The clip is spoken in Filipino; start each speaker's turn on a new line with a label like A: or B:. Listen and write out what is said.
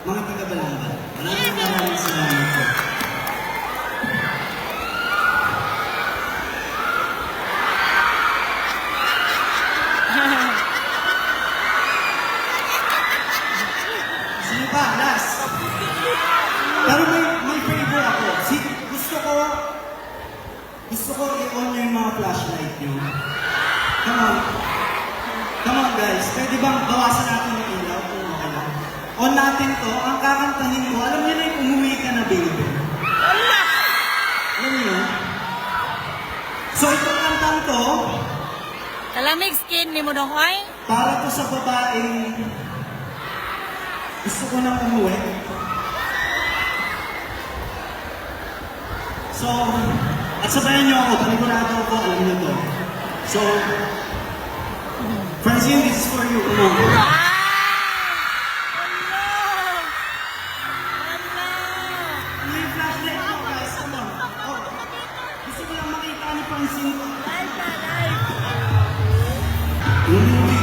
A: Mga taga-Balamba, maraming maraming salamat po. Sino pa? Last. Pero may, may favor ako. Si, gusto ko, gusto ko i-on yung mga flashlight nyo. Come on. Come on guys. Pwede bang bawasan natin yung ilaw kung okay lang? On natin to. Ang kakantahin ko, alam niyo na yung umuwi ka na baby. Alam niyo? So itong kantang to,
B: Kalamig skin ni mo dohoy.
A: para to sa babaeng gusto ko nang umuwi. So, at sabayan niyo ako, panigurado ako, alam niyo to. So, Francine, this is for you. Come on. Ko lang makita ni Francine.
B: Live na, live!